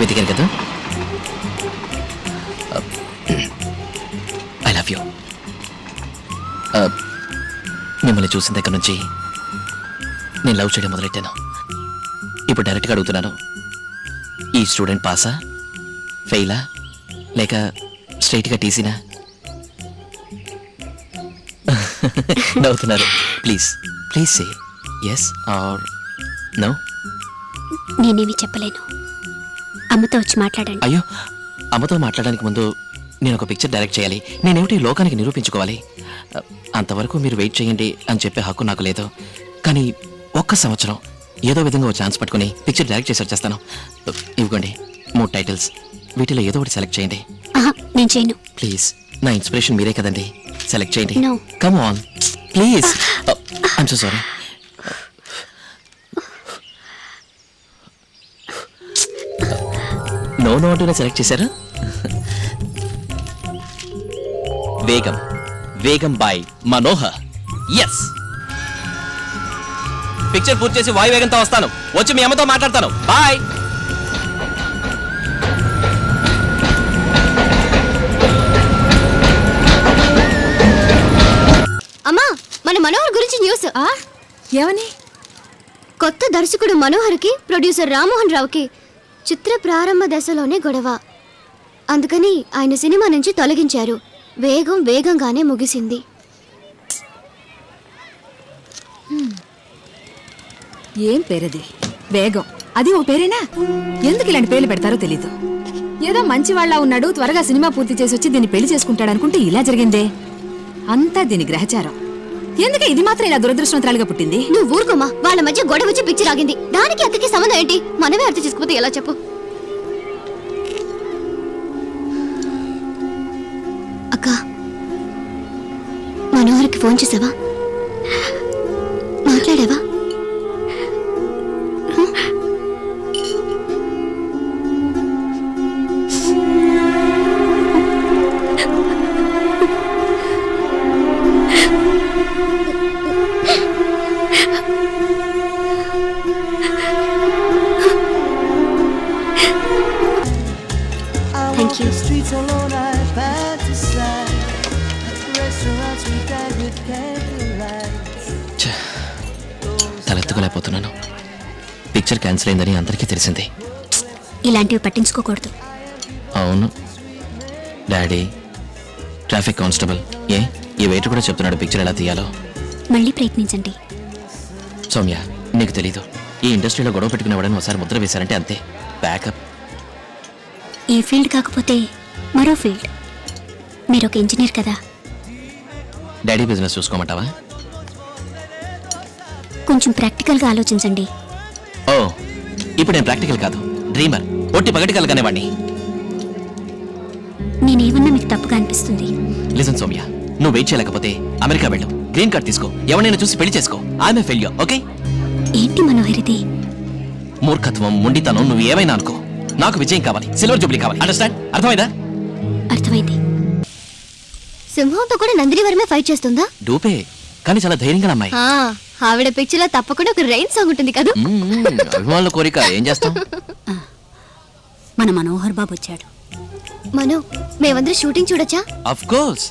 వెతికారు కదా. I love you మిమ్మల్ని చూసిన దగ్గర నుంచి నేను లవ్ చేయడం మొదలెట్టాను. ఇప్పుడు డైరెక్ట్గా అడుగుతున్నాను. ఈ స్టూడెంట్ పాసా? ఫెయిలా? లేక స్ట్రైట్గా టీసీనా? నవ్వుతున్నారు. Please please say yes or no నేనేమి చెప్పలేను. అమ్మతో వచ్చి మాట్లాడండి. అయ్యో అమ్మతో మాట్లాడడానికి ముందు నేను ఒక పిక్చర్ డైరెక్ట్ చేయాలి. నేనేమిటి ఈ లోకానికి నిరూపించుకోవాలి? అ, అంతవరకు మీరు వెయిట్ చేయండి అని చెప్పే హక్కు నాకు లేదు. కానీ ఒక్క సంవత్సరం ఏదో విధంగా ఒక ఛాన్స్ పట్టుకుని పిక్చర్ డైరెక్ట్ చేసి వచ్చేస్తాను. ఇవ్వండి మూడు టైటిల్స్ వీటిలో ఏదో ఒకటి సెలెక్ట్ చేయండి. ఆహా నేను చేయను. ప్లీజ్ నా ఇన్స్పిరేషన్ మీరే కదండి. సెలెక్ట్ చేయండి. No. Come on please I'm so sorry no no అంటూనే సెలెక్ట్ చేశారు? వేగం. వేగం బాయ్ మనోహర్. ఎస్ పిక్చర్ పూర్తి చేసి వాయు వేగంతో వస్తాను. వచ్చి మీ అమ్మతో మాట్లాడతాను. బాయ్ అమ్మా మన మనోహర్ గురించి న్యూస్ ఏమని? కొత్త దర్శకుడు మనోహర్కి ప్రొడ్యూసర్ రామ్మోహన్ రావుకి చిత్ర ప్రారంభ దశలోనే గొడవ. అందుకని ఆయన సినిమా నుంచి తొలగించారు. వేగం వేగంగానే ముగిసింది. ఏం పేరది? వేగం. అది ఓ పేరేనా? ఎందుకు ఇలాంటి పేర్లు పెడతారో తెలీదు. ఏదో మంచి వాళ్ళ ఉన్నాడు త్వరగా సినిమా పూర్తి చేసి వచ్చి దీన్ని పెళ్ళి చేసుకుంటాడనుకుంటే ఇలా జరిగిందే. అంతా దీని గ్రహచారం. ఎందుకే ఇది మాత్రం ఇలా దురదృష్టవంతరాలుగా పుట్టింది? నువ్వు ఊరుకోమా. వాళ్ళ మధ్య గొడవ వచ్చి పిచ్చి రాగింది. దానికి అతనికి సంబంధం ఏంటి? మనమే అర్థం చేసుకోకపోతే ఎలా చెప్పు. అక్క మనోహర్కి ఫోన్ చేసావా? You. Streets alone, I fantasize. Restaurants we dine with candlelight. ఛ, తలెత్తుకోలేకపోతున్నాను. పిక్చర్ క్యాన్సిల్ అయిందని అందరికీ తెలిసింది. ఇలాంటివి పట్టించుకోకూడదు. అవును. డాడీ ట్రాఫిక్ కానిస్టేబుల్ ఏ? ఈ వెయిటర్ కూడా చెప్తున్నాడు పిక్చర్ ఎలా తీయాలో. మళ్ళీ ప్రయత్నించండి. సౌమ్య నీకు తెలీదు. ఈ ఇండస్ట్రీలో గొడవ పెట్టుకునేవాడని ఒకసారి ముద్ర వేశారంటే అంతే. బ్యాకప్ ఈ ఫీల్డ్ కాకపోతే మరో ఫీల్డ్. మీరు ఒక ఇంజనీర్ కదా? డాడీ బిజినెస్ చూసుకోమంటావా? కొంచెం ప్రాక్టికల్గా ఆలోచించండి. ఓ ఇప్పుడు నేను ప్రాక్టికల్ కాదు. డ్రీమర్ ఒట్టి పగటి కలగనేవాడిని నేనేమన్నా మీకు తప్పుగా అనిపిస్తుంది? లిసన్ సౌమ్య. నువ్వు వెయిట్ చేయలేకపోతే అమెరికా వెళ్ళు. గ్రీన్ కార్డ్ తీసుకో. ఎవరైనా చూసి పెళ్ళి చేసుకో. ఆమె ఫెయిల్యూర్ ఓకే ఏంటి మనోహర్ ఇది మూర్ఖత్వం ముండితనం నువ్వు ఏమైనా అనుకో. నాకు విజయం కావాలి. సిల్వర్ జూబ్లీ కావాలి. అండర్స్టాండ్ అర్థమైందా? అర్థమైంది. సింహంతో కూడా నందిని వరమే ఫైట్ చేస్తుందా? డూపే. కానీ చాలా ధైర్యంగా అమ్మాయి ఆ, ఆవిడ పిక్చర్లో తప్పకుండా ఒక రైన్ సాంగ్ ఉంటుంది కదా? మ్మ్, అభిమానుల కోరిక. ఏం చేస్తాం? మన మనోహర్ బాబు వచ్చాడు. మను మేమందరం షూటింగ్ చూడొచ్చా? అఫ్ కోర్స్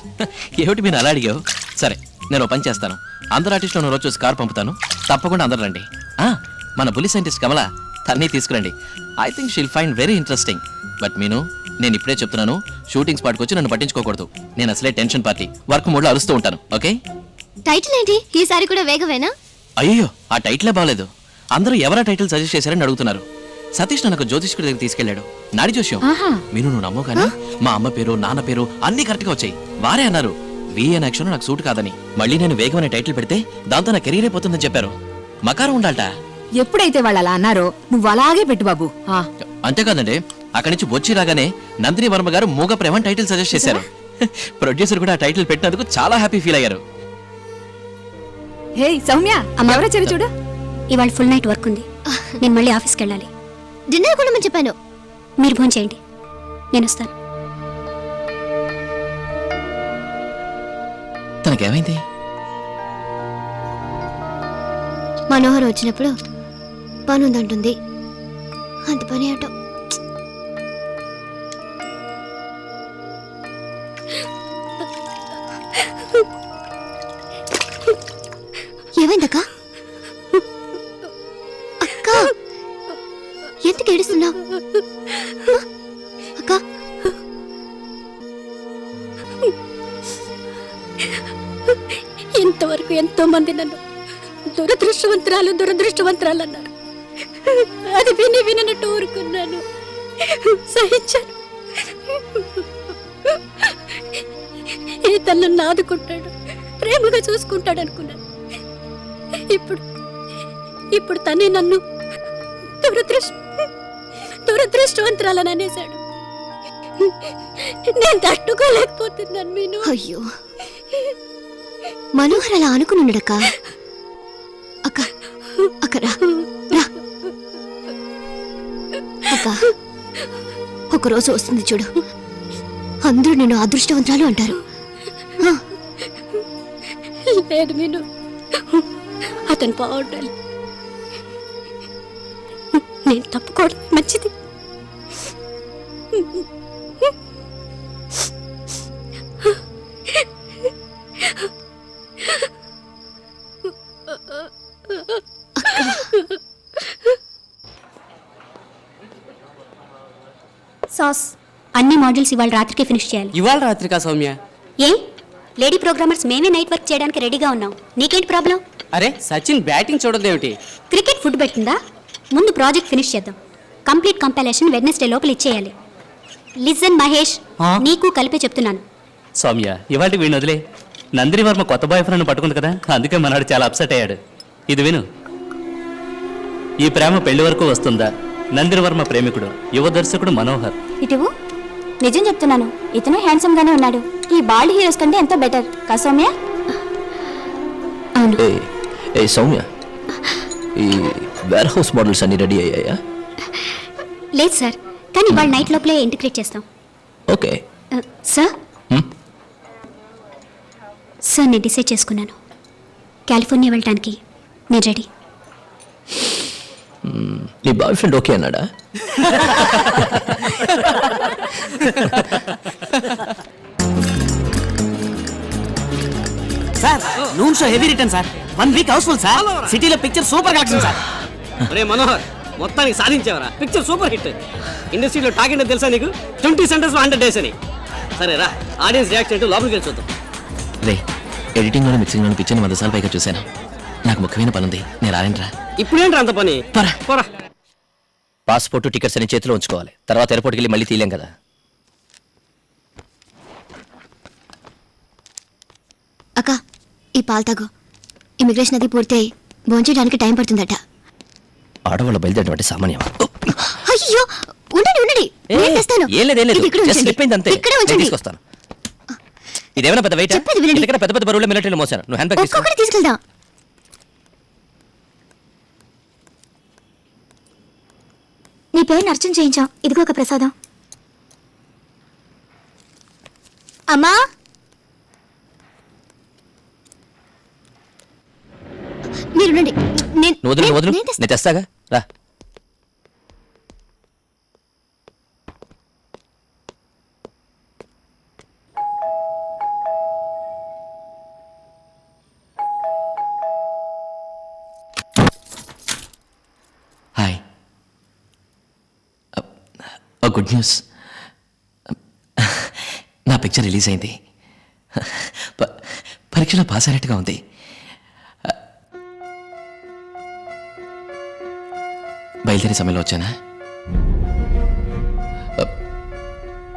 ఏమిటి మీరు అలా అడిగావు? సరే నేను ఓ పని చేస్తాను. అందరు ఆర్టిస్టులను రోజు చూసి కార్ పంపుతాను. తప్పకుండా అందరు రండి. ఆ, మన బుల్లి సైంటిస్ట్ కమల తన్ని తీసుకురండి. I think she'll find very interesting but Meenu నేను ఇప్పుడే చెప్తున్నాను షూటింగ్ స్పాట్కి వచ్చి నన్ను పట్టించుకోకూడదు. నేను అసలే టెన్షన్ పార్టీ వర్క్ మూడ్లో అరుస్తూ ఉంటాను ఓకే టైటిల్ ఏంటి? ఈసారి కూడా వేగమేనా అయ్యో ఆ టైటిలే బాగలేదు అందరూ ఎవరా టైటిల్ సజెస్ట్ చేశారని అడుగుతున్నారు. సతీష్ నన్ను ఒక జ్యోతిష్కుడి దగ్గర తీసుకెళ్ళాడు నాడి జోష్యం. ఆహా. మీరు నువ్వు నమ్మవు కానీ మా అమ్మ పేరు నాన్న పేరు అన్ని కరెక్ట్గా వచ్చాయి. వారే అన్నారు విఎన్ యాక్షన్ నాకు సూట్ కాదని. మళ్ళీ నేను వేగం అనే టైటిల్ పెడితే దాంతో నా కెరీర్ అయిపోతుందని చెప్పారు. మకారం ఉండాలట. ఎప్పుడైతే వాళ్ళు అలా అన్నారో నువ్వు అలాగే పెట్టు బాబు. ఆ, అంతేకాదండి అక్కడి నుంచి వచ్చి రాగానే నందిని వర్మ గారు మూగ ప్రేమ టైటిల్ సజెస్ట్ చేశారు. ప్రొడ్యూసర్ కూడా ఆ టైటిల్ పెట్టినందుకు చాలా హ్యాపీ ఫీల్ అయ్యారు. హే సౌమ్య ఎవరో చెవి చూడు. ఇవాళ ఫుల్ నైట్ వర్క్ ఉంది. నేను మళ్ళీ ఆఫీస్కి వెళ్ళాలి. డిన్నర్ కూడా మేము చెప్పాను. మీరు ఫోన్ చేయండి. నేను వస్తాను. తనకేమైంది? మనోహర్ వచ్చినప్పుడు చెప్పానుందంటుంది అంత పని అటో ఏమైందక్కా? అక్క! ఎందుకు ఏడుస్తున్నావు? అక్క! ఇంతవరకు ఎంతో మంది నన్ను దురదృష్టవంతరాలు దురదృష్టవంతరాలు అన్నారు. అది విని వినట్టు ఊరుకున్నాను. సహించాను. ఈ తను నాదుకుంటాడు ప్రేమగా చూసుకుంటాడు అనుకున్నాను ఇప్పుడు ఇప్పుడు తనే నన్ను దురదృష్ట దురదృష్టవంతరాలని అనేశాడు. నేను తట్టుకోలేకపోతున్నాను మీను. అయ్యో. మనోహర్ అలా అనుకుని అక్క ఒకరోజు వస్తుంది చూడు. అందరూ నిన్ను అదృష్టవంతురాలు అంటారు. ఆ, లేదు నేను అతను బాగుండాలి. నేను తప్పుకోవడం మంచిది. మోడల్స్ ఇవాళ రాత్రికి ఫినిష్ చేయాలి. ఇవాళ రాత్రికా సౌమ్య? ఏ? లేడీ ప్రోగ్రామర్స్ మేమే నైట్ వర్క్ చేయడానికి రెడీగా ఉన్నాం. నీకేంటి ప్రాబ్లం? అరే సచిన్ బ్యాటింగ్ చూడదేమిటి క్రికెట్ ఫుడ్ పెట్టిందా? ముందు ప్రాజెక్ట్ ఫినిష్ చేద్దాం. కంప్లీట్ కంపాలేషన్ వెడ్నెస్డే లోపల ఇచ్చేయాలి. లిజన్ మహేష్? నీకు కలిపే చెప్తున్నాను. సౌమ్య ఇవాళ వీడిని వదిలే. నందిని వర్మ కొత్త బాయ్ ఫ్రెండ్ పట్టుకుంది కదా అందుకే మనవాడు చాలా అప్సెట్ అయ్యాడు. ఇది విను. ఈ ప్రేమ పెళ్ళి వరకు వస్తుందా? నందిని వర్మ ప్రేమికుడు యువ దర్శకుడు మనోహర్. ఇటు నిజం చెప్తున్నాను. ఇతను హ్యాండ్సమ్ గానే ఉన్నాడు. ఈ బాల్డ్ హీరోస్ కంటే ఎంతో బెటర్ కా సౌమ్య? అవును. ఏ ఏ సౌమ్య. ఈ వేర్ హౌస్ మోడల్స్ అన్ని రెడీ అయ్యాయా? లేదు సార్. కానీ వాళ్ళ నైట్ లోపలే ఇంటిగ్రేట్ చేస్తాం. ఓకే. సార్? Hmm? సార్ నేను డిసైడ్ చేసుకున్నాను. కాలిఫోర్నియా వెళ్ళటానికి. నేను రెడీ నీ బాయ్ ఫ్రెండ్ ఓకే అన్నాడా? Sir noon show heavy return sir. One week house full sir. సిటీలో పిక్చర్ సూపర్ కలెక్షన్ సార్. ఒరే మనోహర్ మొత్తానికి సాధించావరా? Picture super hit. ఇండస్ట్రీలో టాక్ ఏంటో తెలుసా నీకు? ట్వంటీ సెంటర్స్లో హండ్రెడ్ డేస్ అని. సరే రా. ఆడియన్స్ రియాక్ట్ ఏంటో లోపలికి వెళ్ళి చూద్దాం. రే ఎడిటింగ్లోని మిక్సింగ్లోని పిక్చర్ని వంద సార్లు పైగా చూశాను నాకు ముఖ్యమైన పని ఉంది నేను రాలేనురా. ఇప్పుడేంట్రా అంత పని? పరా. పోరా. పాస్పోర్ట్ టికెట్స్ అని చేతిలో ఉంచుకోవాలి. తర్వాత ఎయిర్పోర్ట్కి వెళ్ళి మళ్ళీ తీయలేం కదా. అక్క ఈ పాలు తాగు. ఇమిగ్రేషన్ అది పూర్తయి. భోంచేయడానికి టైం పడుతుందట. ఆడవాళ్ళు బయలుదేరడం సామాన్యం అయ్యో ఉండండి ఉండండి. నేను తెస్తాను. ఏం లేదు ఏం లేదు. ఇది ఇక్కడ జస్ట్ ఉంచండి. స్లిప్ అయింది అంతే. ఇక్కడే నేను ఉంచండి. తీసుకొస్తాను. ఇదేమైనా పెద్ద వెయిట్ చెప్పేది వినండి. ఎందుకంటే పెద్ద పెద్ద బరువులు మిలిటరీలో మోసాను నువ్వు హ్యాండ్ బ్యాగ్ తీసుకో ఒక్కొక్కటి తీసుకెళ్దాం. నీ పేరుని అర్చన చేయించాం. ఇదిగో ఒక ప్రసాదం. అమ్మా! మీరుండండి. నేను నువ్వు వదులు వదులు. నేను తెస్తాగా? రా. Good news. నా పిక్చర్ రిలీజ్ అయింది. పరీక్షలో పాస్ అయినట్టుగా ఉంది. బయలుదేరే సమయంలో వచ్చానా?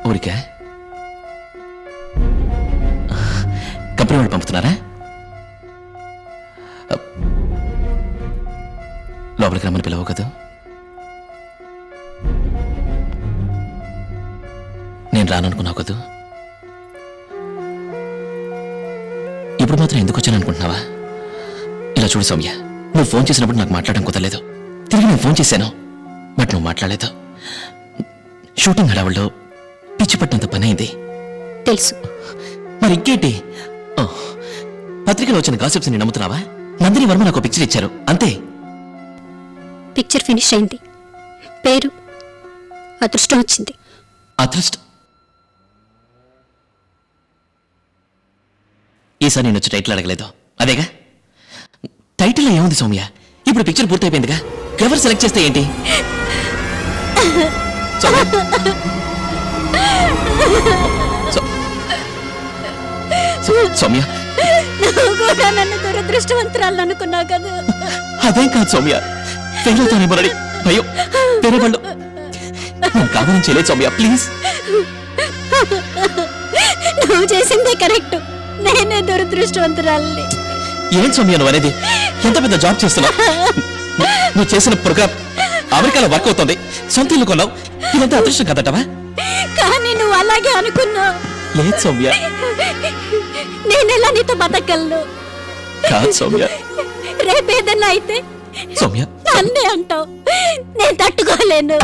ఊరికే? ఊరికా కంపెనీ వాళ్ళు పంపుతున్నారా? లోపలికి రమ్మని పిలవు కదా రాననుకున్నావు కదూ? ఇప్పుడు మాత్రం ఎందుకు వచ్చాను అనుకుంటున్నావా ఇలా చూడు సౌమ్య నువ్వు ఫోన్ చేసినప్పుడు నాకు మాట్లాడడం కుదరలేదు. తిరిగి నేను ఫోన్ చేశాను బట్ నువ్వు మాట్లాడలేదు. షూటింగ్ హడావుల్లో పిచ్చి పట్టినంత పని అయింది. తెలుసు. మరి ఇంకేంటి? పత్రికలో వచ్చిన గాసిప్స్ని నమ్ముతున్నావా? నందిని వర్మ నాకు పిక్చర్ ఇచ్చారు అంతే. పిక్చర్ ఫినిష్ అయింది. పేరు అదృష్టం వచ్చింది. అదృష్ట ఈసారి నేను వచ్చి టైటిల్ అడగలేదు. అదేగా? టైటిల్ ఏముంది సౌమ్య? ఇప్పుడు పిక్చర్ పూర్తయిపోయిందిగా. ఎవరు సెలెక్ట్ చేస్తే ఏంటి? సౌమ్య. కూడా నన్ను దురదృష్టవంతురాలు అనుకున్నావు కదా. అదేం కాదు సౌమ్య. ఫెయిల్ అవుతానేమోనని భయం. వేరే వాళ్ళు నేను కావాలని చేయలేదు సౌమ్య. ప్లీజ్ నువ్వు చేసిందే కరెక్ట్. నేనే దురదృష్టవంతురాలని. ఏం సౌమ్య నువ్వు అనేది? ఎంత పెద్ద జాబ్ చేస్తున్నావు? నువ్వు చేసిన ప్రోగ్రామ్ అమెరికాలో వర్క్ అవుతుంది. సొంత ఇల్లు కొన్నావు. ఇదంతా అదృష్టం కదటవా? కానీ నువ్వు అలాగే అనుకున్నావు. లేదు సౌమ్య. నేనెలా నీతో బతకగలను? కాదు సౌమ్య. రేపేదన్నా అయితే సౌమ్య. నన్నే అంటావు. నేను తట్టుకోలేను.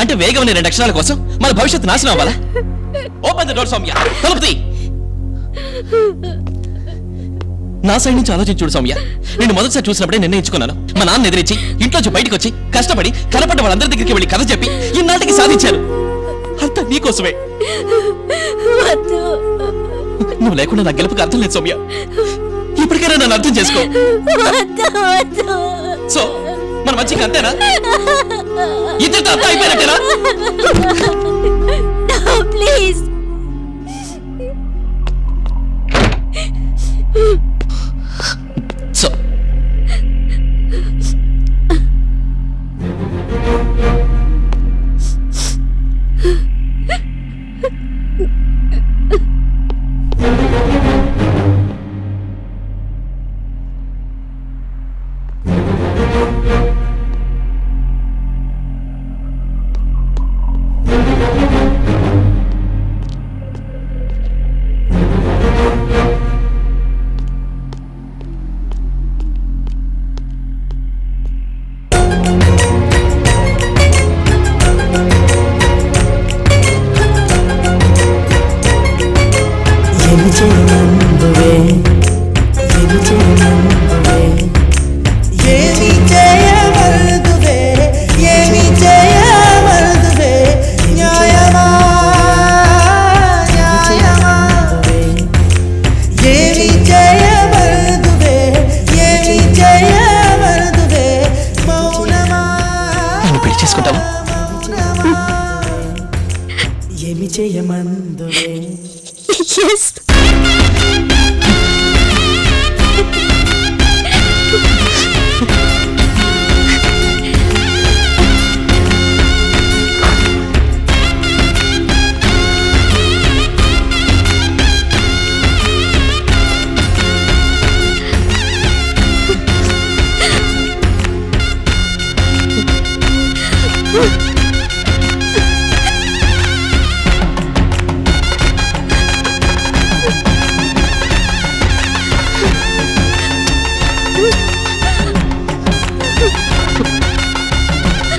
అంటే వేగం అనే రెండు అక్షరాల కోసం మన భవిష్యత్తు నాశనం అవ్వాలా? Open the door Soumya. తలుపు తీ. నా సైడ్ నుంచి ఆలోచించి చూడు సౌమ్య. నేను మొదటిసారి చూసినప్పుడే నిర్ణయించుకున్నాను మా నాన్న ఎదిరించి ఇంట్లోంచి బయటకు వచ్చి కష్టపడి కనపడ్డ వాళ్ళందరి దగ్గరికి వెళ్ళి కథ చెప్పి ఇన్నాటికి సాధించాను. అంతా నీకోసమే నువ్వు లేకుండా నా గెలుపుకి అర్థం లేదు సౌమ్య. ఇప్పటికైనా నన్ను అర్థం చేసుకో. సో మన మంచిగా అంతేనా? ఇద్దరితో అంతా అయిపోయినట్టేనా? ప్లీజ్